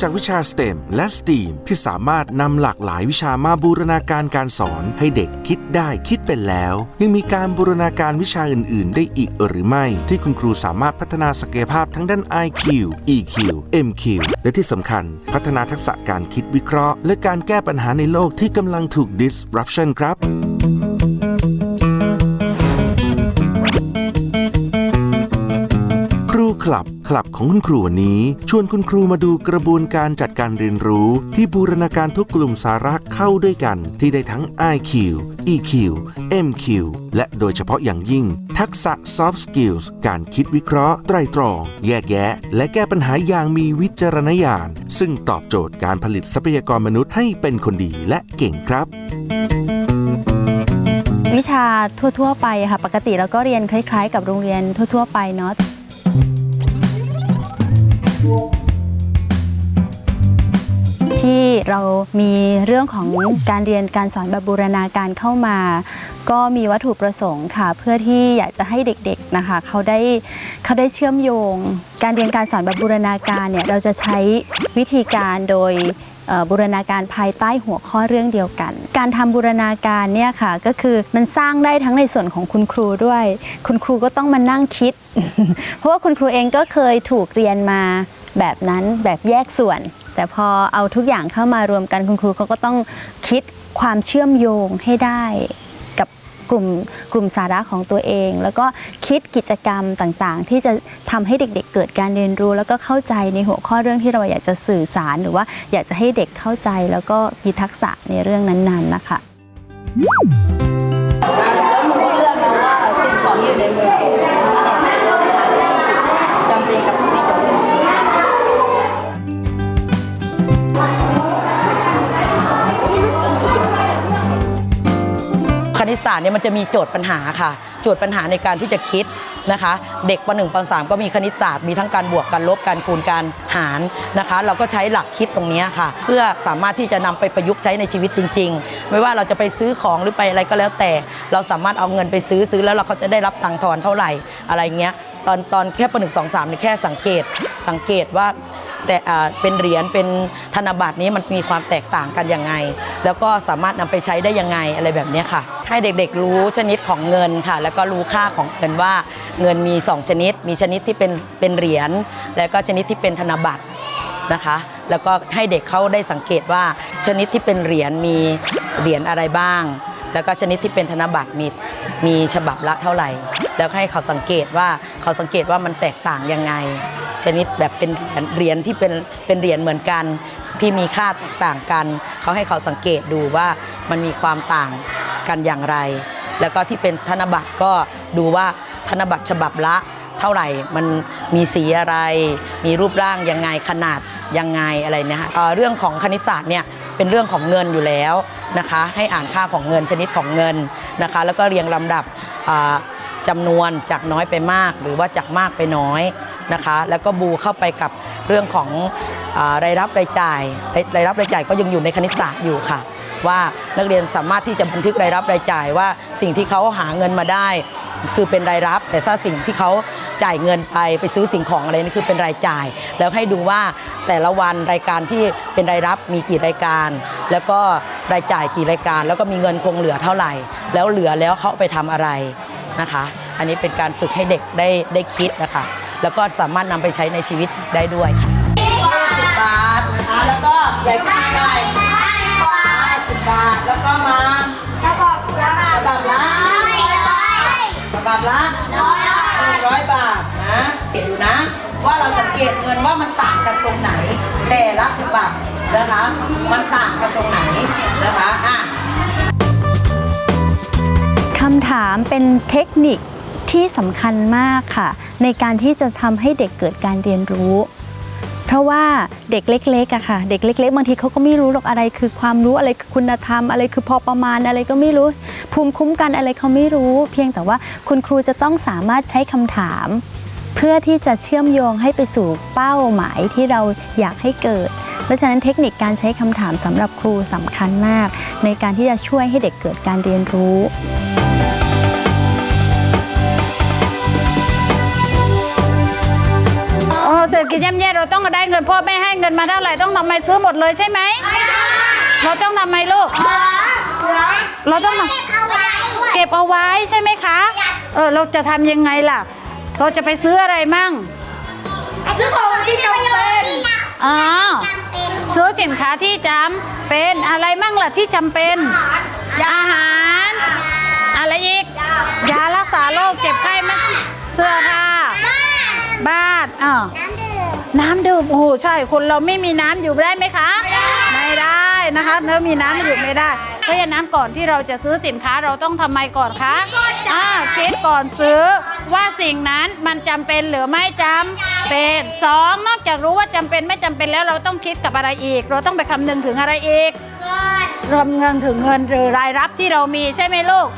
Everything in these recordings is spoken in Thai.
จากวิชา STEM และ STEAM ที่สามารถนำหลากหลายวิชามาบูรณาการการสอน ให้เด็กคิดได้คิดเป็นแล้ว ยังมีการบูรณาการวิชาอื่น ๆ ได้อีกหรือไม่ ที่คุณครูสามารถพัฒนาศักยภาพทั้งด้าน IQ EQ MQ และที่สำคัญ พัฒนาทักษะการคิดวิเคราะห์ และการแก้ปัญหาในโลกที่กำลังถูก disruption ครับ คลับ คลับของคุณครูวันนี้ ชวนคุณครูมาดูกระบวนการจัดการเรียนรู้ ที่บูรณาการทุกกลุ่มสาระเข้าด้วยกัน ที่ได้ทั้ง IQ EQ MQ และโดยเฉพาะอย่างยิ่ง ทักษะ soft skills การคิดวิเคราะห์ ไตรตรอง แยกแยะ และแก้ปัญหาอย่างมีวิจารณญาณ ซึ่งตอบโจทย์การผลิตทรัพยากรมนุษย์ให้เป็นคนดีและเก่งครับวิชาทั่ว ๆ ไปค่ะ ปกติเราก็เรียนคล้าย ๆ กับโรงเรียนทั่ว ๆ ไปเนาะ ที่เรามีเรื่องของการเรียนการสอนแบบบูรณาการเข้ามา ก็มีวัตถุประสงค์ค่ะ เพื่อที่อยากจะให้เด็กๆนะคะเขาได้เขาได้เชื่อมโยง การเรียนการสอนแบบบูรณาการเนี่ยเราจะใช้วิธีการโดยบูรณาการภายใต้หัวข้อเรื่องเดียวกัน การทำบูรณาการเนี่ยค่ะก็คือมันสร้างได้ทั้งในส่วนของคุณครูด้วย คุณครูก็ต้องมานั่งคิด เพราะว่าคุณครูเองก็เคยถูกเรียนมาแบบนั้นแบบแยกส่วน แต่พอเอาทุกอย่างเข้ามารวมกันคุณครูเขาก็ต้องคิดความเชื่อมโยงให้ได้กับกลุ่มกลุ่มสาระของตัวเอง แล้วก็คิดกิจกรรมต่างๆ ที่จะทำให้เด็กๆ เกิดการเรียนรู้ แล้วก็เข้าใจในหัวข้อเรื่องที่เราอยากจะสื่อสาร หรือว่าอยากจะให้เด็กเข้าใจ แล้วก็มีทักษะในเรื่องนั้นๆนะคะคณิ ตศาสตร์เนี่ยมันจะมีโจทย์ปัญหาค่ะ โจทย์ปัญหาในการที่จะคิดนะคะ เด็กป .1 ป .3 ก็มีคณิตศาสตร์มีทั้งการบวกการลบการคูณการหารนะคะ เราก็ใช้หลักคิดตรงนี้ค่ะ เพื่อสามารถที่จะนำไปประยุกต์ใช้ในชีวิตจริง ๆ ไม่ว่าเราจะไปซื้อของหรือไปอะไรก็แล้วแต่ เราสามารถเอาเงินไปซื้อซื้อแล้วเราก็จะได้รับตังค์ทอนเท่าไหร่อะไรเงี้ยตอนตอนแค่ป .1 2 3นี่แค่สังเกตสังเกตว่า แต่เป็นเหรียญเป็นธนบัตรนี้มันมีความแตกต่างกันยังไง แล้วก็สามารถนำไปใช้ได้ยังไงอะไรแบบนี้ค่ะ ให้เด็กๆรู้ชนิดของเงินค่ะ แล้วก็รู้ค่าของเงินว่าเงินมี 2 ชนิด มีชนิดที่เป็นเป็นเหรียญแล้วก็ชนิดที่เป็นธนบัตรนะคะ แล้วก็ให้เด็กเขาได้สังเกตว่าชนิดที่เป็นเหรียญมีเหรียญอะไรบ้าง แล้วก็ชนิดที่เป็นธนบัตรมีมีฉบับละเท่าไหร่ แล้วให้เขาสังเกตว่าเขาสังเกตว่ามันแตกต่างยังไง ชนิดแบบเป็นเหรียญเหรียญที่เป็นเป็นเหรียญเหมือนกันที่มีค่าแตกต่างกัน เขาให้เขาสังเกตดูว่ามันมีความต่างกันอย่างไร แล้วก็ที่เป็นธนบัตรก็ดูว่าธนบัตรฉบับละเท่าไหร่มันมีสีอะไร มีรูปร่างยังไงขนาดยังไงอะไรเนี่ยค่ะเรื่องของคณิตศาสตร์เนี่ยเป็นเรื่องของเงินอยู่แล้วนะคะให้อ่านค่าของเงินชนิดของเงินนะคะแล้วก็เรียงลำดับอ่าจำนวนจากน้อยไปมากหรือว่าจากมากไปน้อย นะคะ แล้วก็บูเข้าไปกับเรื่องของอรายรับรายจ่ายรายรับรายจ่ายก็ยังอยู่ในคณิตศาสตร์อยู่ค่ะ ว่านักเรียนสามารถที่จะบันทึกรายรับรายจ่ายว่าสิ่งที่เขาหาเงินมาได้ คือเป็นรายรับ แต่ถ้าสิ่งที่เขาจ่ายเงินไปไปซื้อสิ่งของอะไรนี่คือเป็นรายจ่าย แล้วให้ดูว่าแต่ละวันรายการที่เป็นรายรับมีกี่รายการ แล้วก็รายจ่ายกี่รายการ แล้วก็มีเงินคงเหลือเท่าไหร่ แล้วเหลือแล้วเขาเอาไปทำอะไรนะคะ อันนี้เป็นการฝึกให้เด็กได้ได้คิดนะคะ แล้วก็สามารถนำไปใช้ในชีวิตได้ด้วยค่ะ50บาทนะคะแล้วก็ใหญ่ขึ้นมาหน่อย50บาทแล้วก็มาฉบับละฉบับละ100บาทนะเก็บดูนะ ว่าเราสังเกตเงินว่ามันต่างกันตรงไหน แต่ละฉบับนะคะมันต่างกันตรงไหนนะคะอะคำถามเป็นเทคนิคที่สำคัญมากค่ะ ในการที่จะทำให้เด็กเกิดการเรียนรู้ เพราะว่าเด็กเล็กๆอะค่ะ เด็กเล็ก ๆ บางทีเขาก็ไม่รู้หรอกอะไรคือความรู้อะไรคือคุณธรรม อะไรคือพอประมาณอะไรก็ไม่รู้ ภูมิคุ้มกันอะไรเขาไม่รู้ เพียงแต่ว่าคุณครูจะต้องสามารถใช้คำถาม เพื่อที่จะเชื่อมโยงให้ไปสู่เป้าหมายที่เราอยากให้เกิดเพราะฉะนั้นเทคนิคการใช้คำถามสำหรับครูสำคัญมาก ในการที่จะช่วยให้เด็กเกิดการเรียนรู้ อ๋อเศรษฐกิจกินย่ำแย่เราต้องได้เงินพ่อแม่ให้เงินมาเท่าไหร่ต้องทำไมซื้อหมดเลยใช่ไหมเราต้องทำไมลูกเราต้องทำเก็บเอาไว้ใช่ไหมคะ เออเราจะทำยังไงล่ะ เราจะไปซื้ออะไรมั่งซื้อของที่จำเป็นอ๋อจำเป็นซื้อสินค้าที่จำเป็นอะไรมั่งล่ะที่จำเป็น อาหาร อะไรอีกยารักษาโรคเจ็บไข้ไหมเสื้อผ้า บ้านอ่าน้ำดื่มน้ำดื่มโอ้โหใช่คนเราไม่มีน้ำอยู่ได้ไหมคะไม่ได้นะคะเนื้อมีน้ำอยู่ไม่ได้ เพราะฉะนั้นก่อนที่เราจะซื้อสินค้าเราต้องทำไมก่อนคะอ่าคิดก่อนซื้อว่าสิ่งนั้นมันจำเป็นหรือไม่จำเป็นสองนอกจากรู้ว่าจำเป็นไม่จำเป็นแล้วเราต้องคิดกับอะไรอีก เราต้องไปคำนึงถึงอะไรอีกรวมเงินถึงเงินหรือรายรับที่เรามีใช่ไหมลูก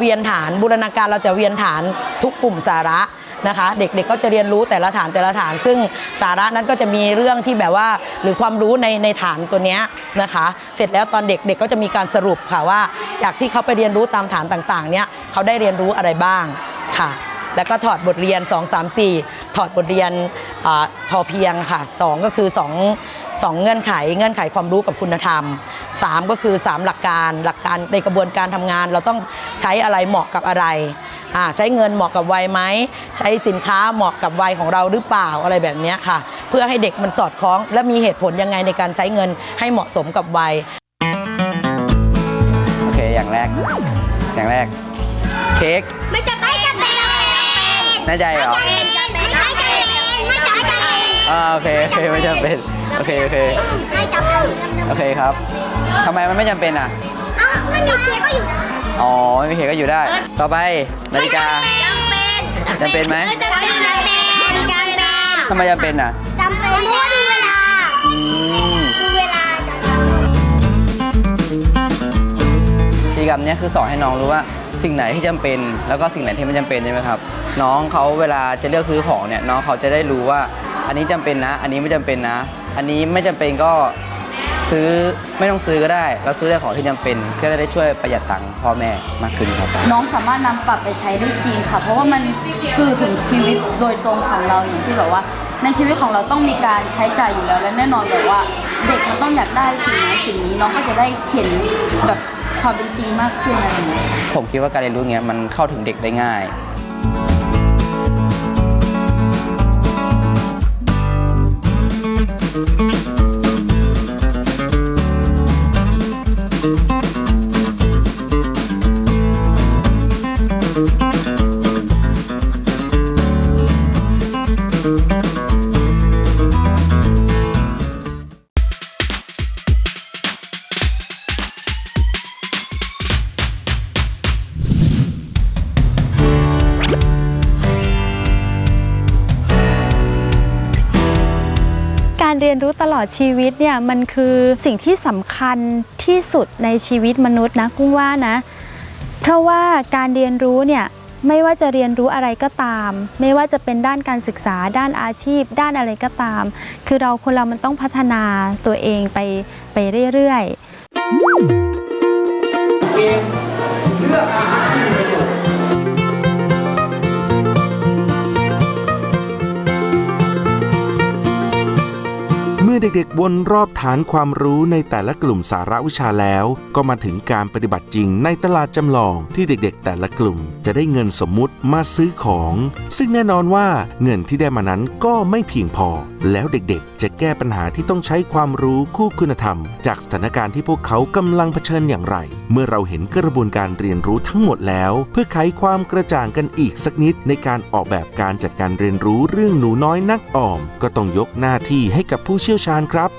เวียนฐานบูรณาการเราจะเวียนฐานทุกกลุ่มสาระนะคะ เด็กๆก็จะเรียนรู้แต่ละฐานแต่ละฐาน ซึ่งสาระนั้นก็จะมีเรื่องที่แบบว่าหรือความรู้ในในฐานตัวนี้นะคะ เสร็จแล้วตอนเด็กๆกก็จะมีการสรุปค่ะว่า จากที่เขาไปเรียนรู้ตามฐานต่างๆ เนี่ยเขาได้เรียนรู้อะไรบ้างค่ะ แล้วก็ถอดบทเรียน 2 3 4 ถอดบทเรียนอาพอเพียงค่ะ 2 ก็คือ 2 2 เงื่อนไขเงื่อนไขความรู้กับคุณธรรม 3 ก็คือ 3 หลักการหลักการในกระบวนการทำงาน เราต้องใช้อะไรเหมาะกับอะไรอ่าใช้เงินเหมาะกับวัยไหม ใช้สินค้าเหมาะกับวัยของเราหรือเปล่าอะไรแบบเนี้ยค่ะ เพื่อให้เด็กมันสอดคล้อง และมีเหตุผลยังไงในการใช้เงินให้เหมาะสมกับวัยโอเคอย่างแรก อย่างแรก เค้กไม่จำเป็นไม่จำเป็น แน่ใจเหรอไม่จำเป็นไม่จำเป็นไม่จำเป็นอ่าโอเคโอเคไม่จำเป็นโอเคโอเคไม่จำเป็นโอเคครับทำไมมันไม่จำเป็นอะเอ้าไม่มีเกียร์ก็อยู่อ๋อไม่มีเค้กก็อยู่ได้ ต่อไปนาฬิกาจำเป็นจำเป็นไหมจำเป็นจำเป็นจำเป็นทำไมจำเป็นอะจำเป็นเพราะว่าดูเวลาอืมดูเวลากิจกรรมเนี้ยคือสอนให้น้องรู้ว่าสิ่งไหนที่จำเป็น แล้วก็สิ่งไหนที่ไม่จำเป็นใช่ไหมครับ น้องเขาเวลาจะเลือกซื้อของเนี่ยน้องเขาจะได้รู้ว่า อันนี้จำเป็นนะ อันนี้ไม่จำเป็นนะ อันนี้ไม่จำเป็นก็ซื้อไม่ต้องซื้อก็ได้ เราซื้อแต่ของที่จำเป็นก็จะได้ช่วยประหยัดตังค์พ่อแม่มากขึ้นครับ น้องสามารถนำปรับไปใช้ได้จริงค่ะ เพราะว่ามันคือถึงชีวิตโดยตรงของเราอย่างที่แบบว่า ในชีวิตของเราต้องมีการใช้จ่ายอยู่แล้วและแน่นอนแบบว่า เด็กมันต้องอยากได้สิ่งนั้นสิ่งนี้น้องก็จะได้เห็นแบบความเป็นจริงมากขึ้นอะไรอย่างเงี้ยผมคิดว่าการเรียนรู้เนี้ยมันเข้าถึงเด็กได้ง่าย การเรียนรู้ตลอดชีวิตเนี่ยมันคือสิ่งที่สำคัญที่สุดในชีวิตมนุษย์นะกุ้งว่านะ เพราะว่าการเรียนรู้เนี่ยไม่ว่าจะเรียนรู้อะไรก็ตาม ไม่ว่าจะเป็นด้านการศึกษา ด้านอาชีพ ด้านอะไรก็ตาม คือเราคนเรามันต้องพัฒนาตัวเองไปไปเรื่อยๆเมื่อ เด็กๆ วนรอบฐานความรู้ในแต่ละกลุ่มสาระวิชาแล้ว ก็มาถึงการปฏิบัติจริงในตลาดจำลองที่เด็กๆ แต่ละกลุ่มจะได้เงินสมมุติมาซื้อของ ซึ่งแน่นอนว่าเงินที่ได้มานั้นก็ไม่เพียงพอแล้วเด็กๆ จะแก้ปัญหาที่ต้องใช้ความรู้คู่คุณธรรม จากสถานการณ์ที่พวกเขากำลังเผชิญอย่างไร เมื่อเราเห็นกระบวนการเรียนรู้ทั้งหมดแล้ว เพื่อไขความกระจ่างกันอีกสักนิดในการออกแบบการจัดการเรียนรู้เรื่องหนูน้อยนักออม ก็ต้องยกหน้าที่ให้กับผู้เชี่ยวชาญครับ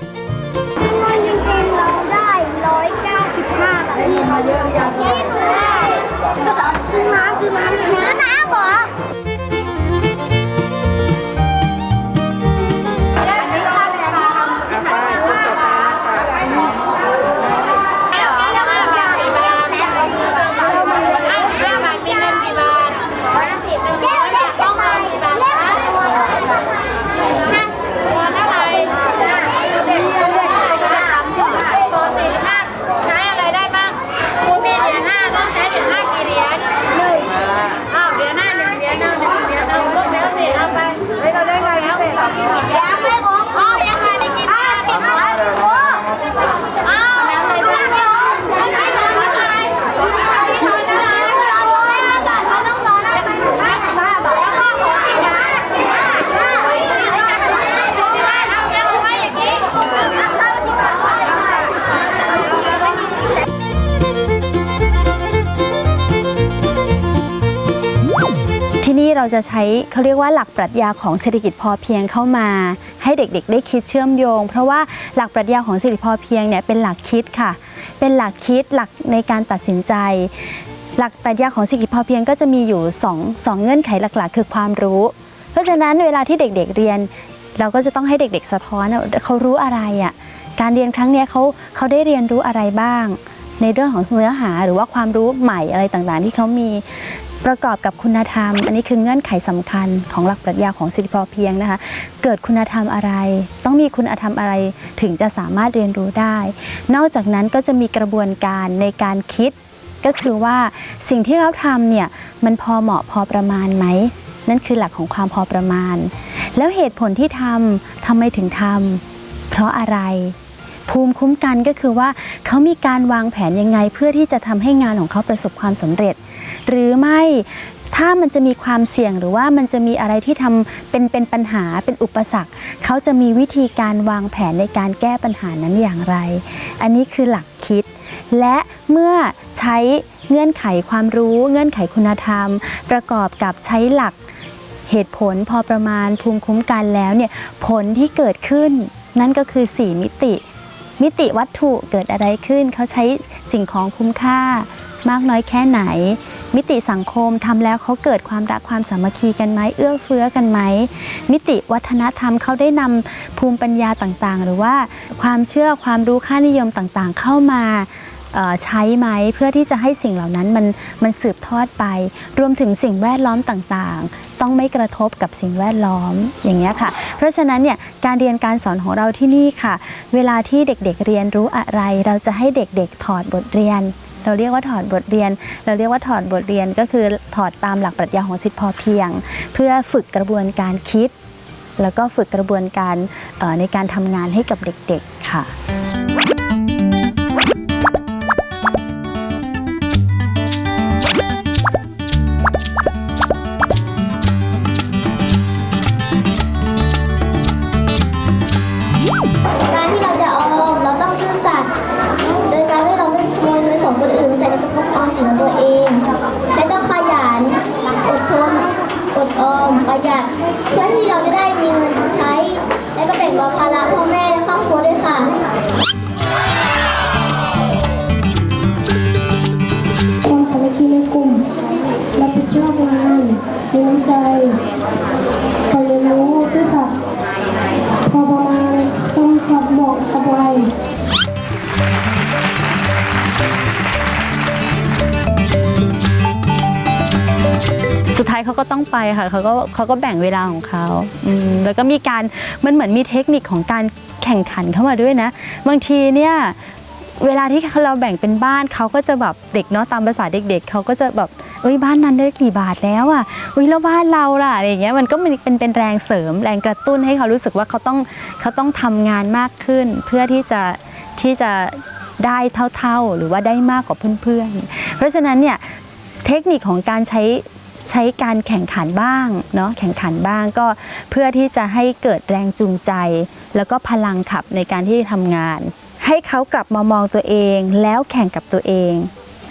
จะใช้เขาเรียกว่าหลักปรัชญาของเศรษฐกิจพอเพียงเข้ามา ให้เด็กๆ ได้คิดเชื่อมโยง เพราะว่าหลักปรัชญาของเศรษฐกิจพอเพียงเนี่ยเป็นหลักคิดค่ะ เป็นหลักคิดหลักในการตัดสินใจ หลักปรัชญาของเศรษฐกิจพอเพียงก็จะมีอยู่สองสองเงื่อนไขหลักๆ คือความรู้ เพราะฉะนั้นเวลาที่เด็กๆเรียน เราก็จะต้องให้เด็กๆ สะท้อนเขารู้อะไรอะการเรียนครั้งเนี้ยเขาเขาได้เรียนรู้อะไรบ้าง ในเรื่องของเนื้อหาหรือว่าความรู้ใหม่อะไรต่างๆ ที่เขามี ประกอบกับคุณธรรม อันนี้คือเงื่อนไขสำคัญของหลักปรัชญาของสิทธิพอเพียงนะคะ เกิดคุณธรรมอะไร ต้องมีคุณธรรมอะไรถึงจะสามารถเรียนรู้ได้ นอกจากนั้นก็จะมีกระบวนการในการคิด ก็คือว่าสิ่งที่เขาทำเนี่ยมันพอเหมาะพอประมาณไหมนั่นคือหลักของความพอประมาณ แล้วเหตุผลที่ทำทำไมถึงทำเพราะอะไรภูมิคุ้มกันก็คือว่าเขามีการวางแผนยังไงเพื่อที่จะทำให้งานของเขาประสบความสำเร็จ หรือไม่ถ้ามันจะมีความเสี่ยงหรือว่ามันจะมีอะไรที่ทำเป็นเป็นปัญหาเป็นอุปสรรค เขาจะมีวิธีการวางแผนในการแก้ปัญหานั้นอย่างไร อันนี้คือหลักคิด และเมื่อใช้เงื่อนไขความรู้ เงื่อนไขคุณธรรม ประกอบกับใช้หลักเหตุผลพอประมาณภูมิคุ้มกันแล้วเนี่ยผลที่เกิดขึ้น นั่นก็คือ 4 มิติ มิติวัตถุเกิดอะไรขึ้น เขาใช้สิ่งของคุ้มค่ามากน้อยแค่ไหน มิติสังคมทำแล้วเขาเกิดความรักความสามัคคีกันไหมเอื้อเฟื้อกันไหมมิติวัฒนธรรมเขาได้นำภูมิปัญญาต่างๆ หรือว่าความเชื่อความรู้ค่านิยมต่างๆ เข้ามาใช้ไหมเพื่อที่จะให้สิ่งเหล่านั้นมันมันสืบทอดไป รวมถึงสิ่งแวดล้อมต่างๆ ต้องไม่กระทบกับสิ่งแวดล้อมอย่างเงี้ยค่ะ เพราะฉะนั้นเนี่ยการเรียนการสอนของเราที่นี่ค่ะ เวลาที่เด็กๆเรียนรู้อะไร เราจะให้เด็กๆถอดบทเรียน เราเรียกว่าถอดบทเรียน เราเรียกว่าถอดบทเรียนก็คือถอดตามหลักปรัชญาของสิทธิพอเพียง เพื่อฝึกกระบวนการคิด แล้วก็ฝึกกระบวนการในการทำงานให้กับเด็ก ๆค่ะ ต้องไปค่ะเขาก็เขาก็แบ่งเวลาของเขาอืมแล้วก็มีการมันเหมือนมีเทคนิคของการแข่งขันเข้ามาด้วยนะ บางทีเนี่ยเวลาที่เราแบ่งเป็นบ้านเขาก็จะแบบเด็กเนาะตามภาษาเด็ก ๆเขาก็จะแบบเอ้ยบ้านนั้นได้กี่บาทแล้วอะอุ้ยแล้วบ้านเราล่ะอะไรอย่างเงี้ยมันก็เป็นเป็นเป็นแรงเสริม แรงกระตุ้นให้เขารู้สึกว่าเขาต้องเขาต้องทำงานมากขึ้น เพื่อที่จะที่จะได้เท่าๆหรือว่าได้มากกว่าเพื่อนๆ เพราะฉะนั้นเนี่ยเทคนิคของการใช้ ใช้การแข่งขันบ้างเนาะแข่งขันบ้างก็เพื่อที่จะให้เกิดแรงจูงใจ แล้วก็พลังขับในการที่ทำงาน ให้เขากลับมามองตัวเองแล้วแข่งกับตัวเอง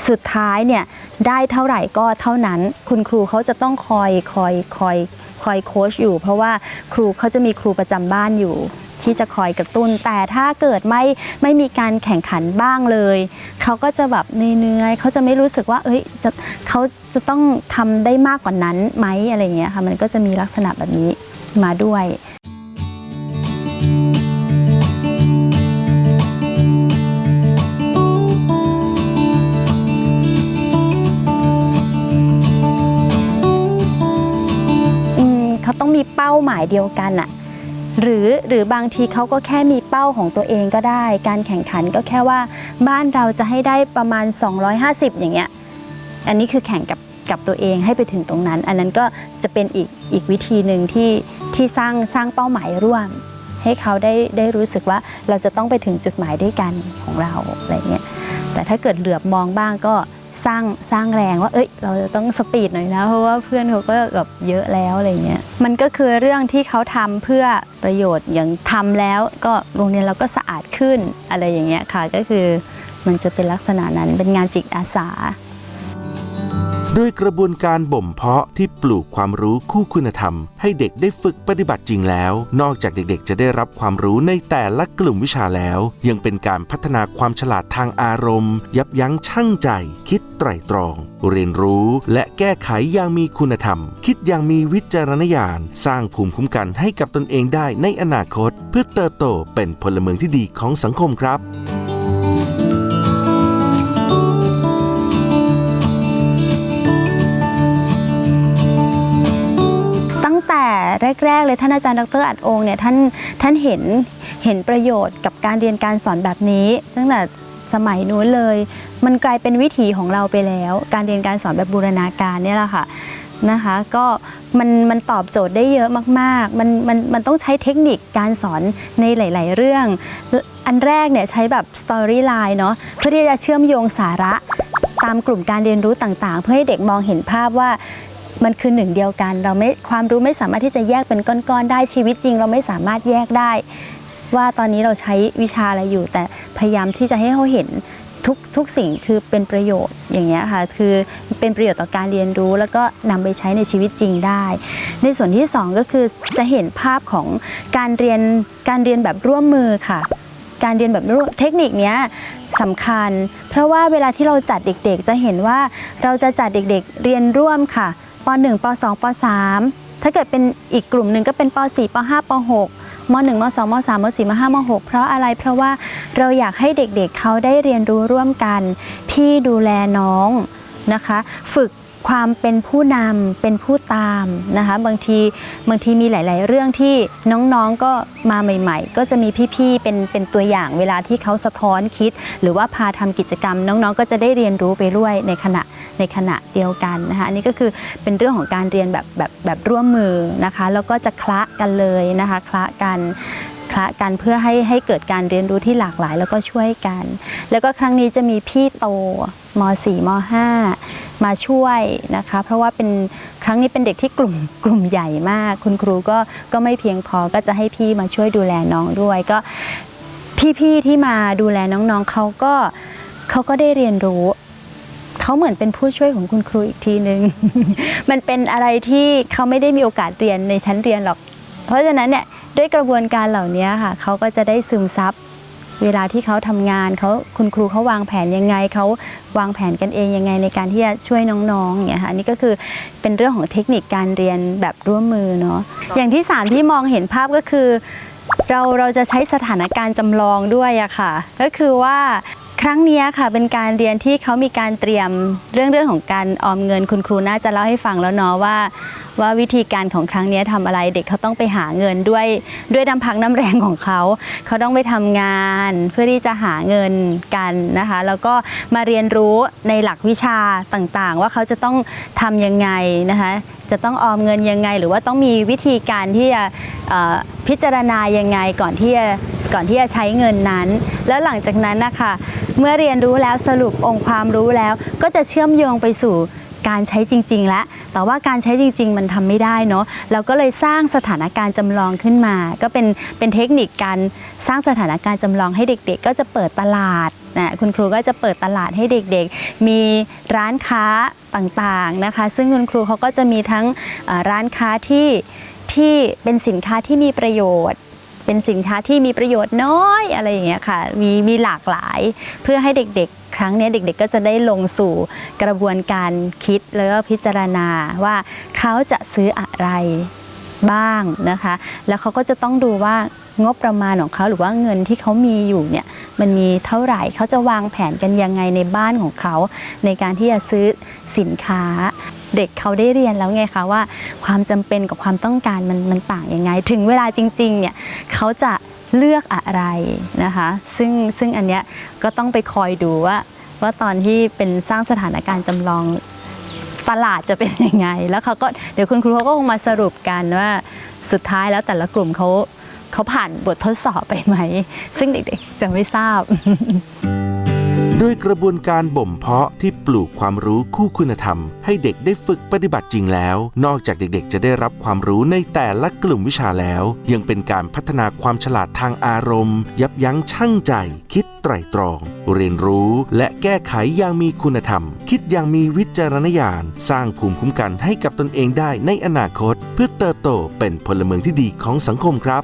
สุดท้ายเนี่ยได้เท่าไหร่ก็เท่านั้น คุณครูเขาจะต้องคอยคอยคอยคอยโค้ชอยู่ เพราะว่าครูเขาจะมีครูประจำบ้านอยู่ ที่จะคอยกระตุ้น แต่ถ้าเกิดไม่ไม่มีการแข่งขันบ้างเลย เขาก็จะแบบเหนื่อยเขาจะไม่รู้สึกว่า เอ้ยจะเขาจะต้องทำได้มากกว่านั้นไหมอะไรเงี้ยค่ะมันก็จะมีลักษณะแบบนี้มาด้วยเขาต้องมีเป้าหมายเดียวกันอะ หรือหรือบางทีเขาก็แค่มีเป้าของตัวเองก็ได้ การแข่งขันก็แค่ว่าบ้านเราจะให้ได้ประมาณ 250 อย่างเงี้ยอันนี้คือแข่งกับกับตัวเองให้ไปถึงตรงนั้น อันนั้นก็จะเป็นอีกอีกวิธีหนึ่งที่ที่สร้างสร้างเป้าหมายร่วม ให้เขาได้ได้รู้สึกว่าเราจะต้องไปถึงจุดหมายด้วยกันของเราอะไรเงี้ยแต่ถ้าเกิดเหลือบมองบ้างก็ สร้างสร้างแรงว่า เอ้ย เราจะต้องสปีดหน่อยนะเพราะว่าเพื่อนเขาก็แบบเยอะแล้วอะไรเงี้ยมันก็คือเรื่องที่เขาทำเพื่อประโยชน์อย่างทำแล้ว ก็โรงเรียนเราก็สะอาดขึ้นอะไรอย่างเงี้ยค่ะก็คือมันจะเป็นลักษณะนั้นเป็นงานจิตอาสา ด้วยกระบวนการบ่มเพาะที่ปลูกความรู้คู่คุณธรรม ให้เด็กได้ฝึกปฏิบัติจริงแล้ว นอกจากเด็กๆ จะได้รับความรู้ในแต่ละกลุ่มวิชาแล้ว ยังเป็นการพัฒนาความฉลาดทางอารมณ์ ยับยั้งชั่งใจ คิดไตร่ตรอง เรียนรู้และแก้ไขอย่างมีคุณธรรม คิดอย่างมีวิจารณญาณ สร้างภูมิคุ้มกันให้กับตนเองได้ในอนาคต เพื่อเติบโตเป็นพลเมืองที่ดีของสังคมครับ แรก ๆ เลยท่านอาจารย์ดรอัดองค์เนี่ยท่านท่านเห็นเห็นประโยชน์กับการเรียนการสอนแบบนี้ ตั้งแต่สมัยนู้นเลย มันกลายเป็นวิถีของเราไปแล้ว การเรียนการสอนแบบบูรณาการเนี่ยแหละค่ะนะคะก็มันมันตอบโจทย์ได้เยอะมากๆ มันมันมันต้องใช้เทคนิคการสอนในหลาย ๆ เรื่อง อันแรกเนี่ยใช้แบบสตอรี่ไลน์เนาะเพื่อที่จะเชื่อมโยงสาระตามกลุ่มการเรียนรู้ต่างๆ เพื่อให้เด็กมองเห็นภาพว่า มันคือหนึ่งเดียวกัน เราไม่ความรู้ไม่สามารถที่จะแยกเป็นก้อนๆได้ชีวิตจริง เราไม่สามารถแยกได้ ว่าตอนนี้เราใช้วิชาอะไรอยู่ แต่พยายามที่จะให้เขาเห็นทุกทุกสิ่งคือเป็นประโยชน์อย่างเงี้ยค่ะคือเป็นประโยชน์ต่อการเรียนรู้ แล้วก็นำไปใช้ในชีวิตจริงได้ ในส่วนที่สองก็คือจะเห็นภาพของการเรียนการเรียนแบบร่วมมือค่ะ การเรียนแบบร่วมเทคนิคเนี้ยสำคัญ เพราะว่าเวลาที่เราจัดเด็กๆ จะเห็นว่าเราจะจัดเด็กๆเรียนร่วมค่ะ ป .1 ป .2 ป .3 ถ้าเกิดเป็นอีกกลุ่มหนึ่งก็เป็นป .4 ป .5 ป .6 ม .1 ม .2 ม .3 ม .4 ม .5 ม .6 เพราะอะไรเพราะว่าเราอยากให้เด็กๆเขาได้เรียนรู้ร่วมกัน พี่ดูแลน้องนะคะ ฝึกความเป็นผู้นำเป็นผู้ตามนะคะบางทีบางทีมีหลาย ๆ เรื่องที่น้องๆก็มาใหม่ ๆ ก็จะมีพี่ๆเป็นเป็นตัวอย่างเวลาที่เขาสะท้อนคิด หรือว่าพาทำกิจกรรม น้องๆก็จะได้เรียนรู้ไปด้วยในขณะ ในขณะเดียวกันนะคะอันนี้ก็คือเป็นเรื่องของการเรียนแบบแบบแบบร่วมมือนะคะแล้วก็จะคละกันเลยนะคะคละกันคละกันเพื่อให้ให้เกิดการเรียนรู้ที่หลากหลายแล้วก็ช่วยกัน แล้วก็ครั้งนี้จะมีพี่โตม .4 ม .5 มาช่วยนะคะ เพราะว่าเป็นครั้งนี้เป็นเด็กที่กลุ่มกลุ่มใหญ่มาก คุณครูก็ก็ไม่เพียงพอก็จะให้พี่มาช่วยดูแลน้องด้วย ก็พี่ๆที่มาดูแลน้องๆเขาก็เขาก็ได้เรียนรู้ เขาเหมือนเป็นผู้ช่วยของคุณครูอีกทีหนึงมันเป็นอะไรที่เขาไม่ได้มีโอกาสเรียนในชั้นเรียนหรอก เพราะฉะนั้นเนี่ยด้วยกระบวนการเหล่านี้ค่ะเขาก็จะได้ซึมซับเวลาที่เขาทำงานเขาคุณครูเขาวางแผนยังไงเขาวางแผนกันเองยังไงในการที่จะช่วยน้องๆอย่างเงี้ยค่ะอันนี้ก็คือเป็นเรื่องของเทคนิคการเรียนแบบร่วมมือเนาะอย่างที่สามที่มองเห็นภาพก็คือ เราเราจะใช้สถานการณ์จำลองด้วยอะค่ะ ก็คือว่า ครั้งนี้ค่ะเป็นการเรียนที่เขามีการเตรียมเรื่องเรื่องของการออมเงินคุณครูน่าจะเล่าให้ฟังแล้วเนาะว่า ว่าวิธีการของครั้งนี้ยทำอะไรเด็กเขาต้องไปหาเงินด้วยด้วยน้ำพักน้ำแรงของเขา เขาต้องไปทำงานเพื่อที่จะหาเงินกันนะคะ แล้วก็มาเรียนรู้ในหลักวิชาต่างๆ ว่าเขาจะต้องทำยังไงนะคะจะต้องออมเงินยังไง หรือว่าต้องมีวิธีการที่จะพิจารณายังไงก่อนที่จะก่อนที่จะใช้เงินนั้น แล้วหลังจากนั้นนะคะ เมื่อเรียนรู้แล้วสรุปองค์ความรู้แล้ว ก็จะเชื่อมโยงไปสู่การใช้จริง ๆ แล้ว แต่ว่าการใช้จริง ๆ มันทำไม่ได้เนาะ เราก็เลยสร้างสถานการณ์จำลองขึ้นมา ก็เป็นเป็นเทคนิคการสร้างสถานการณ์จำลองให้เด็ก ๆ ก็จะเปิดตลาดนะคุณครูก็จะเปิดตลาดให้เด็กๆ มีร้านค้าต่างๆนะคะ ซึ่งคุณครูเขาก็จะมีทั้งร้านค้าที่ที่เป็นสินค้าที่มีประโยชน์ เป็นสินค้าที่มีประโยชน์น้อยอะไรอย่างเงี้ยค่ะ มีมีหลากหลายเพื่อให้เด็กๆ ครั้งนี้เด็กๆ ก็จะได้ลงสู่กระบวนการคิดแล้วก็พิจารณาว่าเขาจะซื้ออะไรบ้างนะคะ แล้วเขาก็จะต้องดูว่างบประมาณของเขาหรือว่าเงินที่เขามีอยู่เนี่ยมันมีเท่าไหร่เขาจะวางแผนกันยังไงในบ้านของเขา ในการที่จะซื้อสินค้า เด็กเขาได้เรียนแล้วไงคะว่าความจำเป็นกับความต้องการมันมันต่างยังไง ถึงเวลาจริงๆเนี่ยเขาจะเลือกอะไรนะคะ ซึ่งซึ่งอันเนี้ยก็ต้องไปคอยดูว่า ว่าตอนที่เป็นสร้างสถานการณ์จำลองตลาดจะเป็นยังไง แล้วเขาก็เดี๋ยวคุณครูเขาก็คงมาสรุปกันว่าสุดท้ายแล้วแต่ละกลุ่มเขาเขาผ่านบททดสอบไปไหม ซึ่งเด็กๆจะไม่ทราบ ด้วยกระบวนการบ่มเพาะที่ปลูกความรู้คู่คุณธรรม ให้เด็กได้ฝึกปฏิบัติจริงแล้ว นอกจากเด็กๆ จะได้รับความรู้ในแต่ละกลุ่มวิชาแล้ว ยังเป็นการพัฒนาความฉลาดทางอารมณ์ ยับยั้งชั่งใจ คิดไตรตรอง เรียนรู้และแก้ไขอย่างมีคุณธรรม คิดอย่างมีวิจารณญาณสร้างภูมิคุ้มกันให้กับตนเองได้ในอนาคต เพื่อเติบโตเป็นพลเมืองที่ดีของสังคมครับ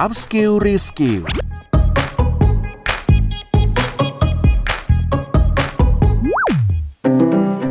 ง Upskill Reskill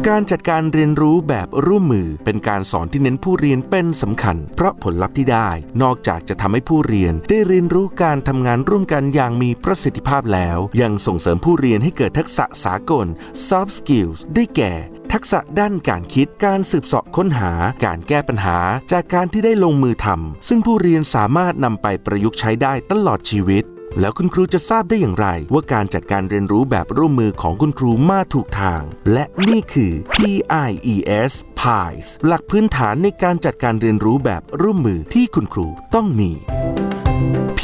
การจัดการเรียนรู้แบบร่วมมือเป็นการสอนที่เน้นผู้เรียนเป็นสำคัญ เพราะผลลัพธ์ที่ได้ นอกจากจะทำให้ผู้เรียนได้เรียนรู้การทำงานร่วมกันอย่างมีประสิทธิภาพแล้ว ยังส่งเสริมผู้เรียนให้เกิดทักษะสากล soft skills ได้แก่ ทักษะด้านการคิด การสืบเสาะค้นหา การแก้ปัญหา จากการที่ได้ลงมือทำซึ่งผู้เรียนสามารถนำไปประยุกต์ใช้ได้ตลอดชีวิต แล้วคุณครูจะทราบได้อย่างไร ว่าการจัดการเรียนรู้แบบร่วมมือของคุณครูมาถูกทาง และนี่คือ PIES PIES หลักพื้นฐานในการจัดการเรียนรู้แบบร่วมมือที่คุณครูต้องมี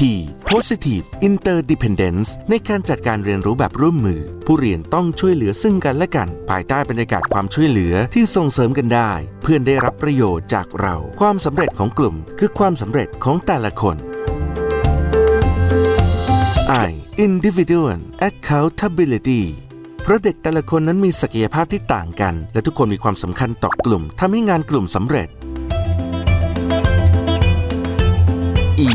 P Positive Interdependence ในการจัดการเรียนรู้แบบร่วมมือ ผู้เรียนต้องช่วยเหลือซึ่งกันและกัน ภายใต้บรรยากาศความช่วยเหลือที่ส่งเสริมกันได้ เพื่อนได้รับประโยชน์จากเรา ความสำเร็จของกลุ่ม คือความสำเร็จของแต่ละคน I Individual Accountability เพราะเด็กแต่ละคนนั้นมีศักยภาพที่ต่างกัน และทุกคนมีความสำคัญต่อกลุ่มทำให้งานกลุ่มสำเร็จ E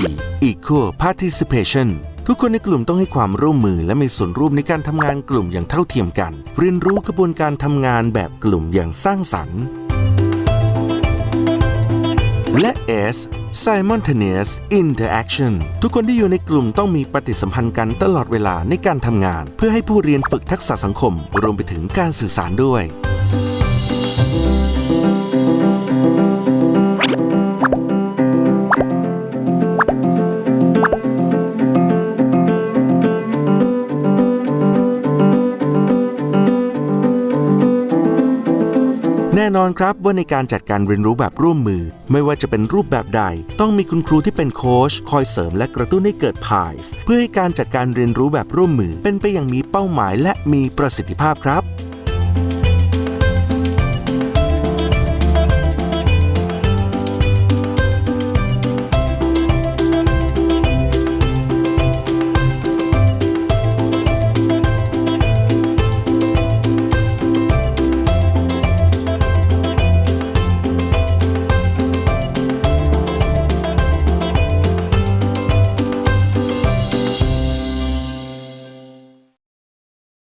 Equal Participation ทุกคนในกลุ่มต้องให้ความร่วมมือและมีส่วนร่วมในการทำงานกลุ่มอย่างเท่าเทียมกัน เรียนรู้กระบวนการทำงานแบบกลุ่มอย่างสร้างสรรค์ และ S Simultaneous Interaction ทุกคนที่อยู่ในกลุ่มต้องมีปฏิสัมพันธ์กันตลอดเวลาในการทำงาน เพื่อให้ผู้เรียนฝึกทักษะสังคม รวมไปถึงการสื่อสารด้วย นอนครับว่าในการจัดการเรียนรู้แบบร่วมมือ ไม่ว่าจะเป็นรูปแบบใด ต้องมีคุณครูที่เป็นโค้ชคอยเสริมและกระตุ้นให้เกิดพายส์เพื่อให้การจัดการเรียนรู้แบบร่วมมือ เป็นไปอย่างมีเป้าหมายและมีประสิทธิภาพครับ